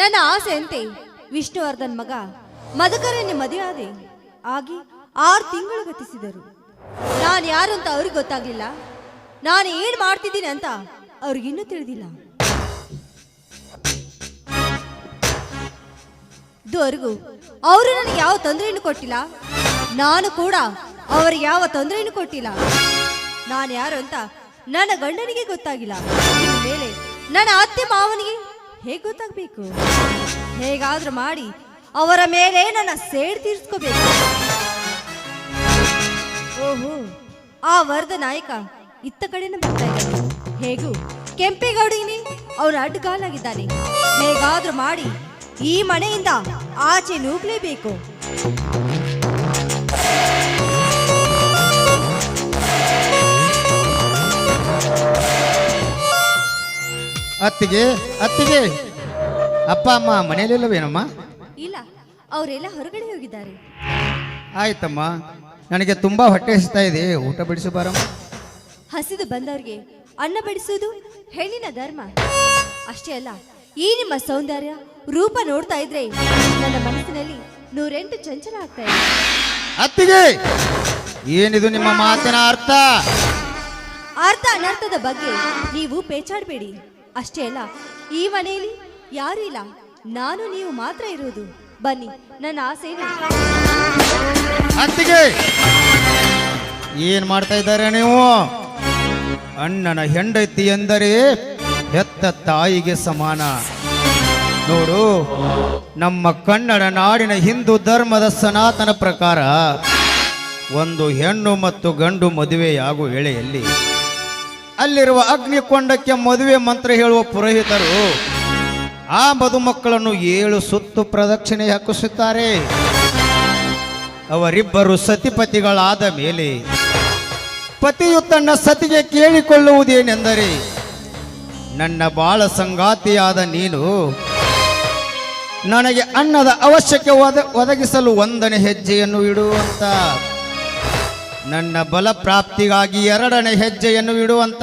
ನನ್ನ ಆಸೆಯಂತೆ ವಿಷ್ಣುವರ್ಧನ್ ಮಗ ಮದಕರನ್ನೇ ಮದುವೆ ಆದೆ ಆಗಿ ಆರು ತಿಂಗಳು ಗತಿಸಿದರು. ನಾನು ಯಾರು ಅಂತ ಅವ್ರಿಗೆ ಗೊತ್ತಾಗ್ಲಿಲ್ಲ. ನಾನು ಏನ್ ಮಾಡ್ತಿದ್ದೀನಿ ಅಂತ ಅವ್ರಿಗಿನ್ನೂ ತಿಳಿದಿಲ್ಲ. ಇದುವರೆಗೂ ಅವರು ನನಗೆ ಯಾವ ತೊಂದರೆಯನ್ನು ಕೊಟ್ಟಿಲ್ಲ. ನಾನು ಕೂಡ ಅವರಿಗೆ ಯಾವ ತೊಂದರೆಯನ್ನು ಕೊಟ್ಟಿಲ್ಲ. ನಾನು ಯಾರು ಅಂತ ನನ್ನ ಗಂಡನಿಗೆ ಗೊತ್ತಾಗಿಲ್ಲ. ಮೇಲೆ ನನ್ನ ಅತ್ತೆ ಮಾವನಿಗೆ ಹೇಗೆ ಗೊತ್ತಾಗಬೇಕು ಹೇಗಾದ್ರೂ ಮಾಡಿ ಅವರ ಮೇಲೆ ನನ್ನ ಸೇಡ್ ತೀರ್ಸ್ಕೋಬೇಕು. ಓಹೋ, ಆ ವರದ ನಾಯಕ ಇತ್ತ ಕಡೆನ ಬರ್ತಾ ಹೇಗೂ, ಕೆಂಪೇಗೌಡಿನಿ ಅವನ ಅಡ್ಡಗಾಲಾಗಿದ್ದಾನೆ. ಹೇಗಾದ್ರೂ ಮಾಡಿ ಈ ಮನೆಯಿಂದ ಆಚೆ ನೂಗ್ಲೇಬೇಕು. ಅತ್ತಿಗೆ ಅತ್ತಿಗೆ. ಅಪ್ಪ ಅಮ್ಮ ಮನೆಯಲ್ಲಿಲ್ಲವೇನಮ್ಮ ಇಲ್ಲ ಅವರೆಲ್ಲ ಹೊರಗಡೆ ಹೋಗಿದ್ದಾರೆ. ಆಯ್ತಮ್ಮ. ನನಗೆ ತುಂಬಾ ಹೊಟ್ಟೆ ಹಸಿತಾ ಇದೆ. ಊಟ ಬಿಡಿಸು ಬಾರಮ್ಮ. ಹಸಿದು ಬಂದವ್ರಿಗೆ ಅನ್ನ ಬಡಿಸುವುದು ಹೆಣ್ಣಿನ ಧರ್ಮ. ಅಷ್ಟೇ ಅಲ್ಲ ಈ ನಿಮ್ಮ ಸೌಂದರ್ಯ ರೂಪ ನೋಡ್ತಾ ಇದ್ರೆ ನನ್ನ ಮನಸ್ಸಿನಲ್ಲಿ ನೂರೆಂಟು ಚಂಚಲ ಆಗ್ತಾ ಇದೆ. ಅತ್ತಿಗೆ! ಏನಿದು ನಿಮ್ಮ ಮಾತಿನ ಅರ್ಥ? ಅರ್ಥ ಅನರ್ಥದ ಬಗ್ಗೆ ನೀವು ಪೇಚಾಡಬೇಡಿ. ಅಷ್ಟೇ ಅಲ್ಲ, ಈ ಮನೆಯಲ್ಲಿ ಯಾರೂ ಇಲ್ಲ. ನಾನು ನೀವು ಮಾತ್ರ ಇರುವುದು ಬನ್ನಿ, ನನ್ನ ಆಸೆ ಅತ್ತಿಗೆ! ಏನ್ ಮಾಡ್ತಾ ಇದ್ದಾರೆ ನೀವು? ಅಣ್ಣನ ಹೆಂಡತಿ ಎಂದರೆ ಹೆತ್ತ ತಾಯಿಗೆ ಸಮಾನ. ನೋಡು, ನಮ್ಮ ಕನ್ನಡ ನಾಡಿನ ಹಿಂದೂ ಧರ್ಮದ ಸನಾತನ ಪ್ರಕಾರ ಒಂದು ಹೆಣ್ಣು ಮತ್ತು ಗಂಡು ಮದುವೆಯಾಗುವ ವೇಳೆಯಲ್ಲಿ ಅಲ್ಲಿರುವ ಅಗ್ನಿಕೊಂಡಕ್ಕೆ ಮದುವೆ ಮಂತ್ರ ಹೇಳುವ ಪುರೋಹಿತರು ಆ ಮದುಮಕ್ಕಳನ್ನು ಏಳು ಸುತ್ತು ಪ್ರದಕ್ಷಿಣೆ ಹಾಕಿಸುತ್ತಾರೆ. ಅವರಿಬ್ಬರು ಸತಿಪತಿಗಳಾದ ಮೇಲೆ ಪತಿಯು ತನ್ನ ಸತಿಗೆ ಕೇಳಿಕೊಳ್ಳುವುದೇನೆಂದರೆ, ನನ್ನ ಬಾಳ ಸಂಗಾತಿಯಾದ ನೀನು ನನಗೆ ಅನ್ನದ ಅವಶ್ಯಕ ಒದ, ಒದಗಿಸಲು ಒಂದನೇ ಹೆಜ್ಜೆಯನ್ನು ಇಡುವಂತ ನನ್ನ ಬಲ ಪ್ರಾಪ್ತಿಗಾಗಿ ಎರಡನೇ ಹೆಜ್ಜೆಯನ್ನು ಇಡುವಂತ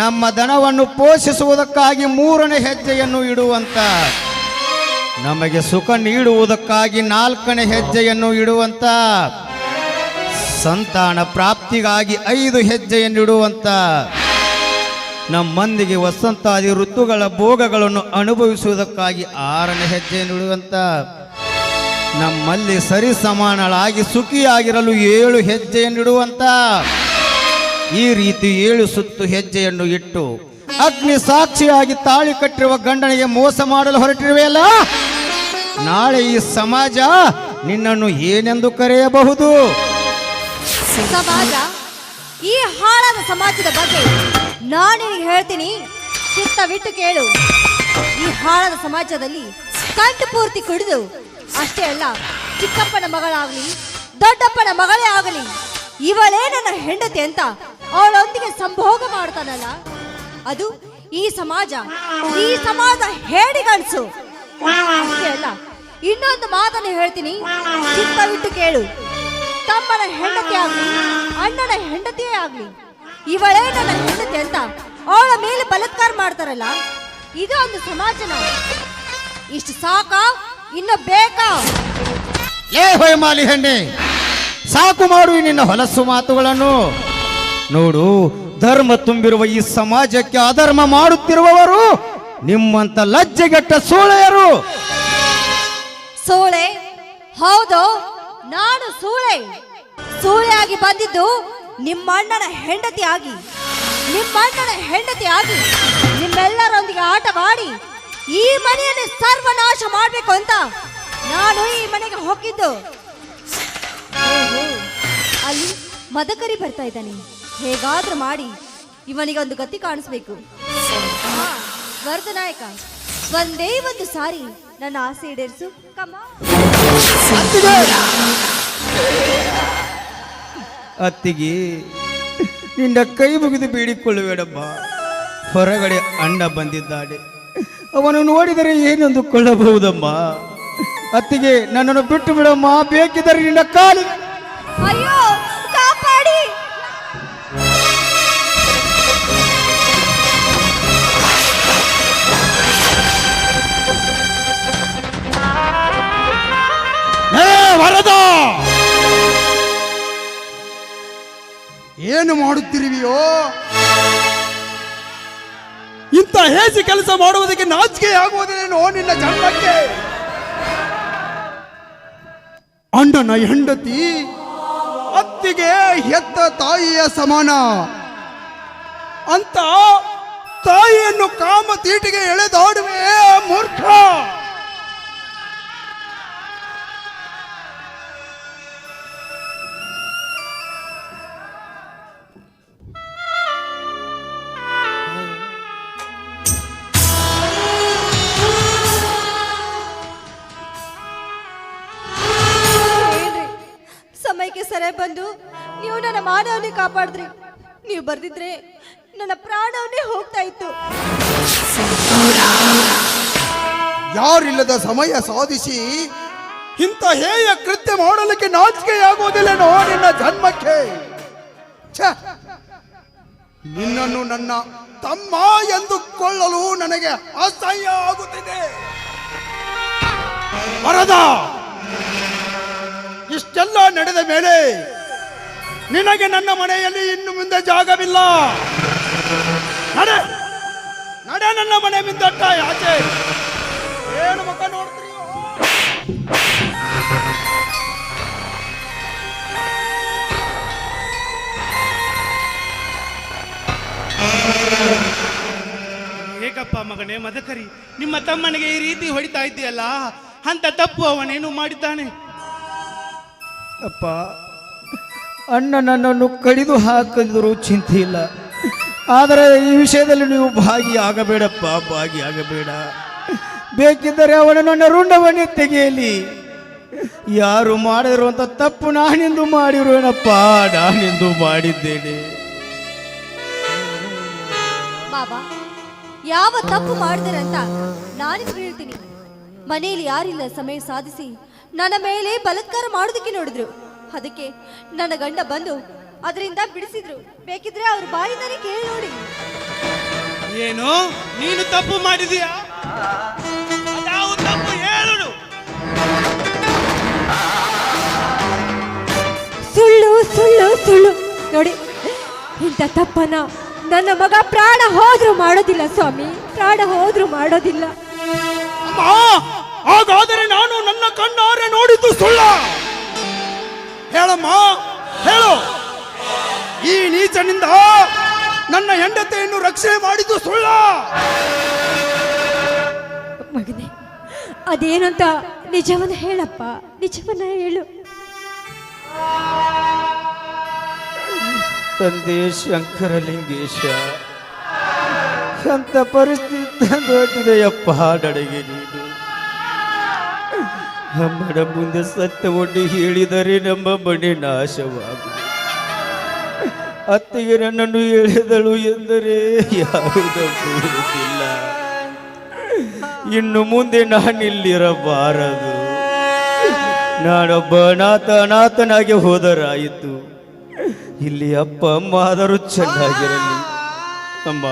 ನಮ್ಮ ದನವನ್ನು ಪೋಷಿಸುವುದಕ್ಕಾಗಿ ಮೂರನೇ ಹೆಜ್ಜೆಯನ್ನು ಇಡುವಂತ, ನಮಗೆ ಸುಖ ನೀಡುವುದಕ್ಕಾಗಿ ನಾಲ್ಕನೇ ಹೆಜ್ಜೆಯನ್ನು ಇಡುವಂತ, ಸಂತಾನ ಪ್ರಾಪ್ತಿಗಾಗಿ ಐದು ಹೆಜ್ಜೆಯನ್ನು ಇಡುವಂತ, ನಮ್ಮಂದಿಗೆ ವಸಂತಾದಿ ಋತುಗಳ ಭೋಗಗಳನ್ನು ಅನುಭವಿಸುವುದಕ್ಕಾಗಿ ಆರನೇ ಹೆಜ್ಜೆಯನ್ನು ಇಡುವಂತ. ನಮ್ಮಲ್ಲಿ ಸರಿ ಸಮಾನಳಾಗಿ ಸುಖಿಯಾಗಿರಲು ಏಳು ಹೆಜ್ಜೆಯನ್ನು ಇಡುವಂತ ಈ ರೀತಿ ಏಳು ಸುತ್ತು ಹೆಜ್ಜೆಯನ್ನು ಇಟ್ಟು ಅಗ್ನಿ ಸಾಕ್ಷಿಯಾಗಿ ತಾಳಿ ಕಟ್ಟಿರುವ ಗಂಡನಿಗೆ ಮೋಸ ಮಾಡಲು ಹೊರಟಿರುವೆಯಲ್ಲ? ನಾಳೆ ಈ ಸಮಾಜ ನಿನ್ನನ್ನು ಏನೆಂದು ಕರೆಯಬಹುದು? ಸಮಾಜ, ಈ ಹಾಳಾದ ಸಮಾಜದ ಬಗ್ಗೆ ನಾನು ಹೇಳ್ತೀನಿ. ಚಿತ್ತ ಬಿಟ್ಟು ಕೇಳು. ಈ ಹಾಳಾದ ಸಮಾಜದಲ್ಲಿ ಕಂಠ ಪೂರ್ತಿ ಕುಡಿದು ಅಷ್ಟೇ ಅಲ್ಲ, ಚಿಕ್ಕಪ್ಪನ ಮಗಳಾಗಲಿ, ದೊಡ್ಡಪ್ಪನ ಮಗಳೇ ಆಗಲಿ, ಇವಳೇ ನನ್ನ ಹೆಂಡತಿ ಅಂತ ಅವಳೊಂದಿಗೆ ಸಂಭೋಗ ಮಾಡ್ತಾನಲ್ಲ. ಅದು ಈ ಸಮಾಜ ಈ ಸಮಾಜ ಹೇಡಿಗನ್ಸು ಅಷ್ಟೇ ಅಲ್ಲ, ಇನ್ನೊಂದು ಮಾತನ್ನು ಹೇಳ್ತೀನಿ, ಚಿಕ್ಕ ಬಿಟ್ಟು ಕೇಳು. ತಮ್ಮನ ಹೆಂಡತಿ ಆಗ್ಲಿ, ಅಣ್ಣನ ಹೆಂಡತಿಯೇ ಆಗ್ಲಿ, ಇವಳೇ ನನ್ನ ಹೆಂಡತಿ ಅಂತ ಅವಳ ಮೇಲೆ ಬಲತ್ಕಾರ ಮಾಡ್ತಾರಲ್ಲ ಇದು ಒಂದು ಸಮಾಜನ. ಇಷ್ಟು ಸಾಕಾ? ಇನ್ನು ಬೇಕಾ? ಲೇ ಹೊಯ್ಮಾಲಿ ಹೆಣ್ಣೆ ಸಾಕು ಮಾಡು ನಿನ್ನ ಹೊಲಸು ಮಾತುಗಳನ್ನು. ನೋಡು ಧರ್ಮ ತುಂಬಿರುವ ಈ ಸಮಾಜಕ್ಕೆ ಅಧರ್ಮ ಮಾಡುತ್ತಿರುವವರು ನಿಮ್ಮಂತ ಲಜ್ಜೆಗೆಟ್ಟ ಸೂಳೆಯರು. ಸೂಳೆ? ಹೌದು ನಾನು ಸೂಳೆ. ಸೂಳೆಯಾಗಿ ಬಂದಿದ್ದು ನಿಮ್ಮಣ್ಣನ ಹೆಂಡತಿ ಆಗಿ ನಿಮ್ಮಣ್ಣನ ಹೆಂಡತಿ ಆಗಿ ನಿಮ್ಮೆಲ್ಲರೊಂದಿಗೆ ಆಟವಾಡಿ. ಈ ಮನೆಯನ್ನು ಸರ್ವನಾಶ ಮಾಡಬೇಕು ಅಂತ ನಾನು ಈ ಮನೆಗೆ ಹೋಗಿದ್ದು. ಅಲ್ಲಿ ಮದಕರಿ ಬರ್ತಾ ಇದ್ದಾನೆ. ಹೇಗಾದ್ರೂ ಮಾಡಿ ಇವನಿಗೆ ಒಂದು ಗತಿ ಕಾಣಿಸ್ಬೇಕು. ಹಾ, ವರದನಾಯಕ ಒಂದೇ ಒಂದು ಸಾರಿ ನನ್ನ ಆಸೆ ಈಡೇರಿಸು. ಅತ್ತಿಗೆ ನಿನ್ನ ಕೈ ಮುಗಿದು ಬೇಡಿಕೊಳ್ಳುವೇಡಮ್ಮ ಹೊರಗಡೆ ಅಣ್ಣ ಬಂದಿದ್ದಾನೆ ಅವನು ನೋಡಿದರೆ ಏನಂದುಕೊಳ್ಳಬಹುದಮ್ಮ? ಅತ್ತಿಗೆ ನನ್ನನ್ನು ಬಿಟ್ಟು ಬಿಡಮ್ಮ ಬೇಕಿದ್ದರೆ ನಿನ್ನ ಕಾಲಿ. ಅಯ್ಯೋ ಕಾಪಾಡಿ. ಏನು ಮಾಡುತ್ತಿರುವಿಯೋ? ಇಂಥ ಹೇಸಿ ಕೆಲಸ ಮಾಡುವುದಕ್ಕೆ ನಾಚಿಕೆ ಆಗುವುದೇನೋ ನಿನ್ನ ಜನ್ಮಕ್ಕೆ ಅಣ್ಣನ ಹೆಂಡತಿ ಅತ್ತಿಗೆ ಹೆತ್ತ ತಾಯಿಯ ಸಮಾನ. ಅಂತ ತಾಯಿಯನ್ನು ಕಾಮ ತೀಟಿಗೆ ಎಳೆದಾಡುವೆ ಮೂರ್ಖ. ಕಾಪಾಡಿದ್ರಿ. ನೀವು ಬರ್ದಿದ್ರೆ ನನ್ನ ಪ್ರಾಣವನ್ನೇ ಹೋಗ್ತಾ ಇತ್ತು. ಯಾರಿಲ್ಲದ ಸಮಯ ಸಾಧಿಸಿ ಇಂಥ ಹೇಯ ಕೃತ್ಯ ಮಾಡಲಿಕ್ಕೆ ನಾಚಿಕೆಯಾಗುವುದಿಲ್ಲನೋ ನಿನ್ನ ಜನ್ಮಕ್ಕೆ! ನಿನ್ನನ್ನು ನನ್ನ ತಮ್ಮ ಎಂದುಕೊಳ್ಳಲು ನನಗೆ ಅಸಹ್ಯ ಆಗುತ್ತಿದೆ. ವರದ, ಇಷ್ಟೆಲ್ಲ ನಡೆದ ಮೇಲೆ ನಿನಗೆ ನನ್ನ ಮನೆಯಲ್ಲಿ ಇನ್ನು ಮುಂದೆ ಜಾಗವಿಲ್ಲ. ನಡೆ. ನಡೆ ನನ್ನ ಮನೆ ಮುಂದಟ್ಟ ಆಚೆ ಏನು ಮುಖ ನೋಡ್ತೀನಿ ಏಕಪ್ಪ ಮಗನೇ ಮದಕರಿ ನಿಮ್ಮ ತಮ್ಮನಿಗೆ ಈ ರೀತಿ ಹೊಡಿತಾ ಇದ್ದೀಯಲ್ಲ? ಅಂತ ತಪ್ಪು ಅವನೇನು ಮಾಡಿದ್ದಾನೆ. ಅಪ್ಪ ಅಣ್ಣ ನನ್ನನ್ನು ಕಡಿದು ಹಾಕಿದ್ರು ಚಿಂತೆ ಇಲ್ಲ ಆದರೆ ಈ ವಿಷಯದಲ್ಲಿ ನೀವು ಭಾಗಿಯಾಗಬೇಡಪ್ಪ, ಭಾಗಿಯಾಗಬೇಡ. ಬೇಕಿದ್ದರೆ ಅವನು ನನ್ನ ರುಂಡವನ್ನೇ ತೆಗೆಯಲಿ. ಯಾರು ಮಾಡಿರುವಂತ ತಪ್ಪು ನಾನೆಂದು ಮಾಡಿರುವೇನಪ್ಪ ನಾನೆಂದು ಮಾಡಿದ್ದೇನೆ. ಬಾಬಾ, ಯಾವ ತಪ್ಪು ಮಾಡಿದರೆ ಅಂತ ನಾನು ಹೇಳ್ತೀನಿ. ಮನೆಯಲ್ಲಿ ಯಾರಿಲ್ಲ, ಸಮಯ ಸಾಧಿಸಿ. ನನ್ನ ಮೇಲೆ ಬಲತ್ಕಾರ ಮಾಡೋದಕ್ಕೆ ನೋಡಿದ್ರು. ಅದಕ್ಕೆ ನನ್ನ ಗಂಡ ಬಂದು ಅದರಿಂದ ಬಿಡಿಸಿದ್ರು. ಬೇಕಿದ್ರೆ ಅವ್ರ ಬಾಯಿಂದಾನೆ ಕೇಳಿ ನೋಡಿ. ಏನು? ನೀನು ತಪ್ಪು ಮಾಡಿದೀಯಾ? ತಪ್ಪು ಹೇಳು ಸುಳ್ಳು ಸುಳ್ಳು ಸುಳ್ಳು. ನೋಡಿ ಇಂಥ ತಪ್ಪನ ನನ್ನ ಮಗ ಪ್ರಾಣ ಹೋದ್ರು ಮಾಡೋದಿಲ್ಲ ಸ್ವಾಮಿ. ಪ್ರಾಣ ಹೋದ್ರು ಮಾಡೋದಿಲ್ಲ. ಹಾಗಾದರೆ ನಾನು ನನ್ನ ಕಣ್ಣಾರೆ ನೋಡಿದ್ದು ಸುಳ್ಳ. ಹೇಳಮ್ಮ ಹೇಳು. ಈ ನೀಚನಿಂದ ನನ್ನ ಹೆಂಡತಿಯನ್ನು ರಕ್ಷಣೆ ಮಾಡಿದ್ದು ಸುಳ್ಳ. ಮಗನೇ ಅದೇನಂತ ನಿಜವನ್ನ ಹೇಳಪ್ಪ ನಿಜವನ್ನ ಹೇಳು. ತಂದೆ ಶಂಕರಲಿಂಗೇಶ ಸಂತ ಪರಿಸ್ಥಿತಿ ತಂದೊಡ್ಡಿದೆಯಪ್ಪ ನೀನು. ಅಮ್ಮನ ಮುಂದೆ ಸತ್ಯವನ್ನು ಹೇಳಿದರೆ ನಮ್ಮ ಮನೆ ನಾಶವಾಗ ಅತ್ತಿಗೆ ನನ್ನನ್ನು ಹೇಳಿದಳು ಎಂದರೆ ಯಾರು ಇಲ್ಲ ಇನ್ನು ಮುಂದೆ ನಾನಿಲ್ಲಿರಬಾರದು. ನಾನೊಬ್ಬ ಅನಾಥ ಅನಾಥನಾಗಿ ಹೋದರಾಯಿತು. ಇಲ್ಲಿ ಅಪ್ಪ ಅಮ್ಮ ಆದರೂ ಚೆನ್ನಾಗಿರಲಿ. ಅಮ್ಮ.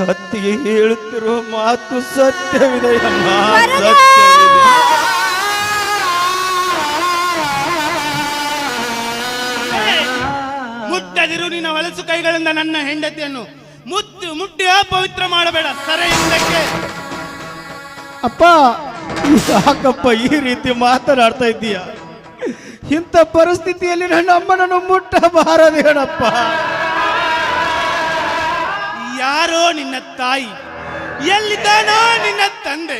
ಹತ್ತಿಗೆ ಹೇಳುತ್ತಿರುವ ಮಾತು ಸತ್ಯವಿದೆ ಅಮ್ಮ. ಸತ್ಯವಿದೆ. ಮುಟ್ಟದಿರು ನಿನ್ನ ಹೊಲಸು ಕೈಗಳಿಂದ ನನ್ನ ಹೆಂಡತಿಯನ್ನು. ಮುತ್ತು ಮುಟ್ಟಿ ಅಪವಿತ್ರ ಮಾಡಬೇಡ ಸರ ಹಿಂದಕ್ಕೆ ಅಪ್ಪ ಸಾಕಪ್ಪ ಈ ರೀತಿ ಮಾತನಾಡ್ತಾ ಇದ್ದೀಯ? ಇಂಥ ಪರಿಸ್ಥಿತಿಯಲ್ಲಿ ನನ್ನ ಅಮ್ಮನನ್ನು ಮುಟ್ಟಬಾರದೇನಪ್ಪ ಯಾರೋ ನಿನ್ನ ತಾಯಿ? ಎಲ್ಲಿದ್ದಾನೋ ನಿನ್ನ ತಂದೆ?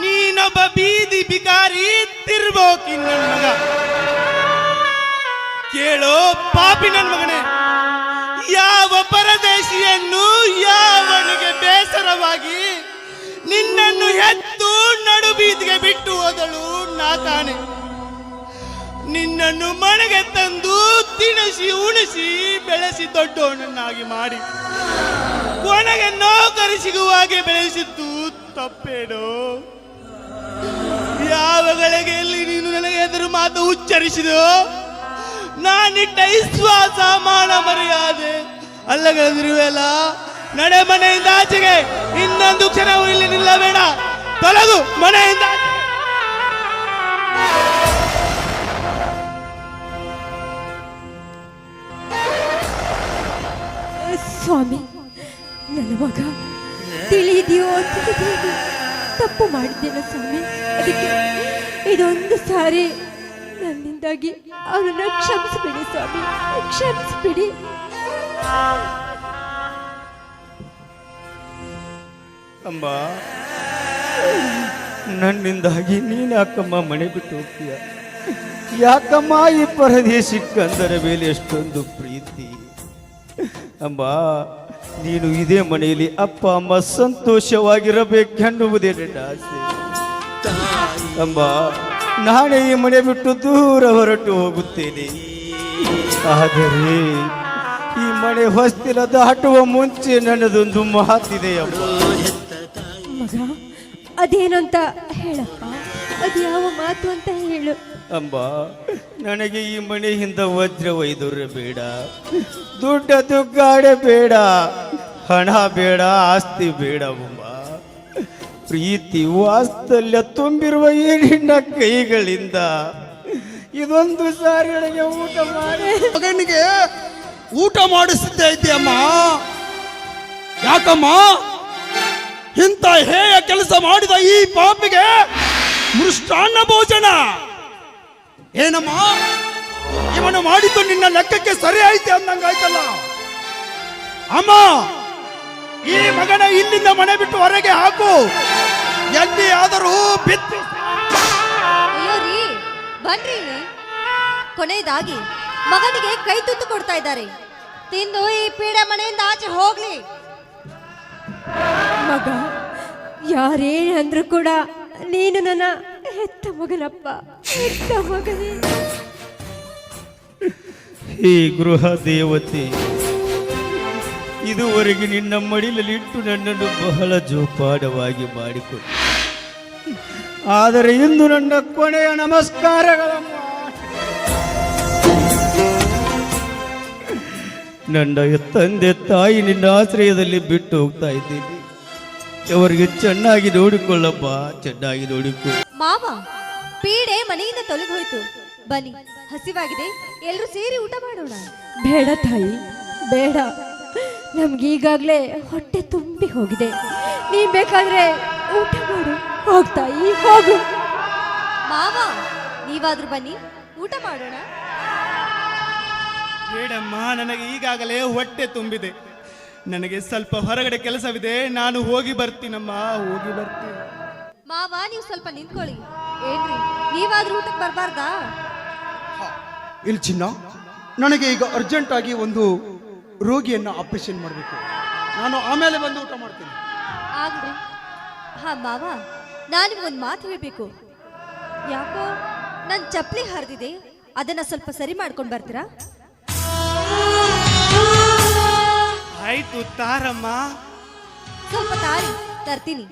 ನೀನೊಬ್ಬ ಬೀದಿ ಬಿಕಾರಿ ತಿರ್ಬೋಕಿ ನನ್ನ ಮಗ. ಕೇಳೋ ಪಾಪಿ ನನ್ನ ಮಗನೇ, ಯಾವ ಪರದೇಶಿಯನ್ನು ಯಾವನಿಗೆ ಬೇಸರವಾಗಿ ನಿನ್ನನ್ನು ಎತ್ತು ನಡು ಬೀದಿಗೆ ಬಿಟ್ಟು ಹೋದಳು ನಾ ತಾನೆ ನಿನ್ನನ್ನು ಮನೆಗೆ ತಂದು ತಿನಿಸಿ, ಉಣಿಸಿ, ಬೆಳೆಸಿ ದೊಡ್ಡವನನ್ನಾಗಿ ಮಾಡಿ. ಕೊನೆಗೆ ನೌಕರಿ ಸಿಗುವ ಹಾಗೆ ಬೆಳೆಸಿದ್ದು ತಪ್ಪೇಡೋ ಯಾವ ಗಳಿಗೆಯಲ್ಲಿ ನೀನು ನನಗೆ ಎದುರು ಮಾತು ಉಚ್ಚರಿಸಿದೋ? ನಾನಿಟ್ಟ ವಿಶ್ವಾಸ, ಮಾನ ಮರ್ಯಾದೆ. ಅಲ್ಲಗಳಿರುವೆಲ್ಲ ನಡೆ ಮನೆಯಿಂದ ಆಚೆಗೆ ಇನ್ನೊಂದು ಕ್ಷಣವೂ ಇಲ್ಲಿ ನಿಲ್ಲಬೇಡ. ತೊಲಗು ಮನೆಯಿಂದ ಸ್ವಾಮಿ, ನನ್ನ ಮಗ ತಿಳಿದೆಯೋ ತಿಳಿದೆಯೋ ತಪ್ಪು ಮಾಡಿದ್ದೇನೆ ಸ್ವಾಮಿ. ಇದೊಂದು ಸಾರಿ ನನ್ನಿಂದಾಗಿ ಅವರನ್ನ ಕ್ಷಮಿಸ್ಬಿಡಿ ಸ್ವಾಮಿ, ಕ್ಷಮಿಸ್ಬಿಡಿ. ಅಮ್ಮ, ನನ್ನಿಂದಾಗಿ ನೀನು ಯಾಕಮ್ಮ ಮನೆ ಬಿಟ್ಟು ಹೋಗ್ತೀಯ? ಯಾಕಮ್ಮ ಈ ಪರದೇಶಕ್ಕಂದರ ಮೇಲೆ ಎಷ್ಟೊಂದು ಪ್ರೀತಿ? ಅಮ್ಮ ನೀನು ಇದೇ ಮನೆಯಲ್ಲಿ ಅಪ್ಪ ಅಮ್ಮ ಸಂತೋಷವಾಗಿರಬೇಕೆನ್ನುವುದೇ ನನ್ನ ಆಸೆ. ಅಮ್ಮ ನಾನೇ ಈ ಮನೆ ಬಿಟ್ಟು ದೂರ ಹೊರಟು ಹೋಗುತ್ತೇನೆ. ಆದರೆ ಈ ಮನೆ ಹೊಸ್ತಿಲ ದಾಟುವ ಮುಂಚೆ ನನ್ನದೊಂದು ಮಾತಿದೆ ಅಮ್ಮ. ಮಗ ಅದೇನಂತ ಹೇಳಪ್ಪ? ಅದ್ಯಾವ ಮಾತು ಅಂತ ಹೇಳು. ಅಮ್ಮ ನನಗೆ ಈ ಮನೆಯಿಂದ ವಜ್ರ ವೈದುರ್ಯ ಬೇಡ. ದುಡ್ಡ ದುಗ್ಗಾಡೆ ಬೇಡ, ಹಣ ಬೇಡ, ಆಸ್ತಿ ಬೇಡ ಬೊಮ್ಮ ಪ್ರೀತಿ ವಾಸ್ತಲ್ಯ ತುಂಬಿರುವ ಈ ನಿನ್ನ ಕೈಗಳಿಂದ, ಇದೊಂದು ಸಾರಿ ನನಗೆ ಊಟ ಮಾಡಿ. ಮಗನಿಗೆ ಊಟ ಮಾಡಿಸ್ತಾ ಇದೆಯಮ್ಮ? ಯಾಕಮ್ಮ? ಇಂಥ ಹೇಯ ಕೆಲಸ ಮಾಡಿದ ಈ ಪಾಪಿಗೆ ಮೃಷ್ಟಾನ್ನ ಭೋಜನ. ಏನಮ್ಮ? ಇವನು ಮಾಡಿದ್ದು ನಿನ್ನ ಲೆಕ್ಕಕ್ಕೆ ಸರಿ ಐತೆ ಅಂದಂಗಾಯ್ತಲ್ಲ. ಅಮ್ಮ ಈ ಮಗನ ಇಲ್ಲಿಂದ ಮನೆ ಬಿಟ್ಟು ಹೊರಗೆ ಹಾಕು. ಎಲ್ಲಿ ಆದರೂ ಬಿತ್ತು ಅಯ್ಯೋ ರೀ ಬನ್ರಿ. ಇಲ್ಲಿ ಕೊನೆಯದಾಗಿ ಮಗನಿಗೆ ಕೈ ತುತ್ತು ಕೊಡ್ತಾ ಇದ್ದಾರೆ. ತಿಂದು ಈ ಪೀಡೆ ಮನೆಯಿಂದ ಆಚೆ ಹೋಗ್ಲಿ. ಮಗ ಯಾರೇ ಅಂದ್ರೂ ಕೂಡ ನೀನು ನನ್ನ ಹೆತ್ತ ಮಗನಪ್ಪ ಹೆತ್ತ ಮಗನೇ. ಈ ಗೃಹ ದೇವತೆ, ಇದುವರೆಗೆ ನಿನ್ನ ಮಡಿಲಲ್ಲಿಟ್ಟು ನನ್ನನ್ನು ಬಹಳ ಜೋಪಾಡವಾಗಿ ಮಾಡಿಕೊಟ್ಟು ಆದರೆ ಇಂದು ನನ್ನ ಕೊನೆಯ ನಮಸ್ಕಾರಗಳಮ್ಮ. ನನ್ನ ತಂದೆ ತಾಯಿ ನಿನ್ನ ಆಶ್ರಯದಲ್ಲಿ ಬಿಟ್ಟು ಹೋಗ್ತಾ ಇದ್ದೀನಿ. ಅವರಿಗೆ ಚೆನ್ನಾಗಿ ನೋಡಿಕೊಳ್ಳಪ್ಪ, ಚೆನ್ನಾಗಿ ನೋಡಿಕೊ. ಮಾವ, ಪೀಡೆ ಮನೆಯಿಂದ ತೊಲಗೋಯ್ತು. ಬನ್ನಿ, ಹಸಿವಾಗಿದೆ. ಎಲ್ಲರೂ ಸೇರಿ ಊಟ ಮಾಡೋಣ? ಬೇಡ ತಾಯಿ ಬೇಡ. ನಮ್ಗೀಗಾಗ್ಲೇ ಹೊಟ್ಟೆ ತುಂಬಿ ಹೋಗಿದೆ. ನೀ ಬೇಕಾದ್ರೆ ಊಟ ಮಾಡು. ಹೋಗ್ತಾಯಿ ಹೋಗು. ಮಾವ ನೀವಾದ್ರೂ ಬನ್ನಿ. ಊಟ ಮಾಡೋಣ? ಬೇಡಮ್ಮ ನನಗೆ ಈಗಾಗಲೇ ಹೊಟ್ಟೆ ತುಂಬಿದೆ. ನನಗೆ ಸ್ವಲ್ಪ ಹೊರಗಡೆ ಕೆಲಸವಿದೆ. ನಾನು ಹೋಗಿ ಬರ್ತೀನಮ್ಮ ಹೋಗಿ ಬರ್ತೀನಿ. ಮಾವ ನೀವು ಸ್ವಲ್ಪ ನಿಂತ್ಕೊಳ್ಳಿ. ಏನ್ರಿ ನೀವಾದ್ರೂ ಊಟಕ್ಕೆ ಬರ್ಬಾರ್ದಾ? ಇಲ್ಲಿ ಚಿನ್ನ. ನನಗೆ ಈಗ ಅರ್ಜೆಂಟ್ ಆಗಿ ಒಂದು ರೋಗಿಯನ್ನ ಆಪರೇಷನ್ ಮಾಡಬೇಕು. ನಾನು ಆಮೇಲೆ ಬಂದು ಊಟ ಮಾಡ್ತೀನಿ. ಆಗ್ಲಿ. ಹಾ ಮಾವ ನಾನು ಒಂದು ಮಾತು ಹೇಳಬೇಕು. ಯಾಕೋ ನನ್ನ ಚಪ್ಪಲಿ ಹರಿದಿದೆ ಅದನ್ನ ಸ್ವಲ್ಪ ಸರಿ ಮಾಡ್ಕೊಂಡು ಬರ್ತೀರಾ? ಆಯ್ತು ತಾರಮ್ಮ. ಸ್ವಲ್ಪ ತಾರಿ ತರ್ತೀನಿ.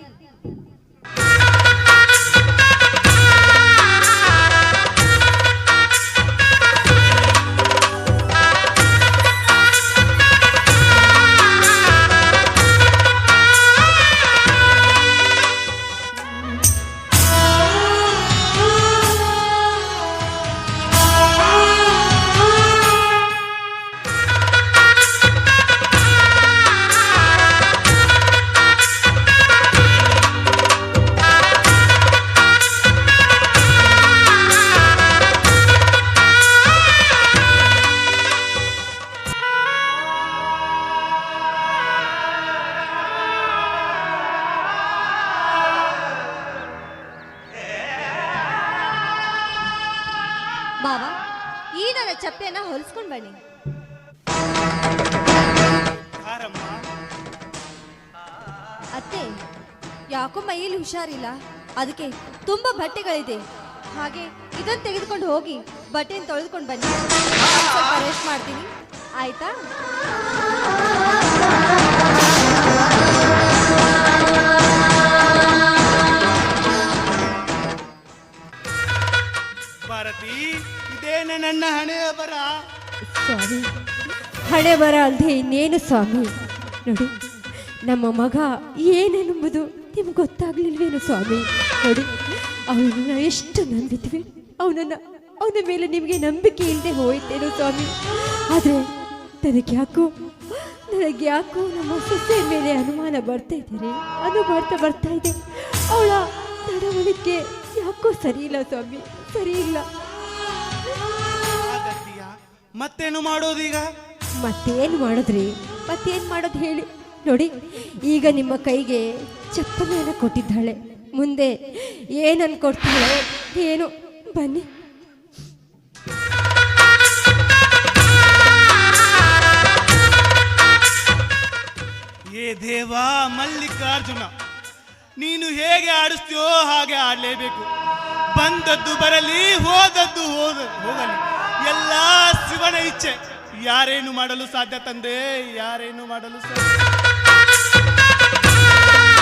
ಅತ್ತೆ ಯಾಕೋ ಮೈಯಲ್ಲಿ ಹುಷಾರಿಲ್ಲ. ಅದಕ್ಕೆ ತುಂಬಾ ಬಟ್ಟೆಗಳಿದೆ. ಹಾಗೆ ಇದನ್ನ ತೆಗೆದುಕೊಂಡು ಹೋಗಿ ಬಟ್ಟೆಯನ್ನು ತೊಳೆದುಕೊಂಡು ಬನ್ನಿ. ನಾನ್ ಸ್ವಲ್ಪ ರೆಸ್ಟ್ ಮಾಡ್ತೀನಿ. ಆಯ್ತಾ? ಭಾರತಿ ಇದೇನೆ ನನ್ನ ಹಣೆಯ ಬರ. ಸ್ವಾಮಿ ಹಣೆ ಬರ ಅಲ್ದೆ ಇನ್ನೇನು ಸ್ವಾಮಿ? ನೋಡಿ. ನಮ್ಮ ಮಗ ಏನೇನೆಂಬುದು ನಿಮ್ಗೆ ಗೊತ್ತಾಗ್ಲಿಲ್ವೇನು ಸ್ವಾಮಿ? ನೋಡಿ ಅವನನ್ನ ಎಷ್ಟು ನಂಬಿದ್ವಿ. ಅವನನ್ನ ಅವನ ಮೇಲೆ ನಿಮಗೆ ನಂಬಿಕೆ ಇಲ್ಲದೆ ಹೋಯ್ತೇನೋ ಸ್ವಾಮಿ? ಆದರೆ ನನಗೆ ಯಾಕೋ ನನಗೆ ಯಾಕೋ ನಮ್ಮ ಸೊಸೆ ಮೇಲೆ ಅನುಮಾನ ಬರ್ತಾ ಇದ್ದಾರೆ ಅದು ಬರ್ತಾ ಬರ್ತಾ ಇದೆ. ಅವಳ ನಡವಳಿಕೆ ಯಾಕೋ ಸರಿ ಇಲ್ಲ ಸ್ವಾಮಿ ಸರಿ ಇಲ್ಲ? ಮತ್ತೇನು ಮಾಡೋದೀಗ? ಮತ್ತೇನು ಮಾಡಿದ್ರಿ? ಮತ್ತೇನು ಮಾಡೋದು ಹೇಳಿ? ನೋಡಿ, ಈಗ ನಿಮ್ಮ ಕೈಗೆ ಚಪ್ಪಲಿಯನ್ನು ಕೊಟ್ಟಿದ್ದಾಳೆ. ಮುಂದೆ ಏನನ್ನು ಕೊಡ್ತಾಳೆ ಏನು? ಬನ್ನಿ. ಏ ದೇವಾ ಮಲ್ಲಿಕಾರ್ಜುನ, ನೀನು ಹೇಗೆ ಆಡಿಸ್ತೀಯೋ ಹಾಗೆ ಆಡಲೇಬೇಕು. ಬಂದದ್ದು ಬರಲಿ, ಹೋದದ್ದು ಹೋದ, ಹೋಗಲಿ. ಎಲ್ಲ ಶಿವನ ಇಚ್ಛೆ. ಯಾರೇನು ಮಾಡಲು ಸಾಧ್ಯ ತಂದೆ? ಯಾರೇನು ಮಾಡಲು ಸಾಧ್ಯ?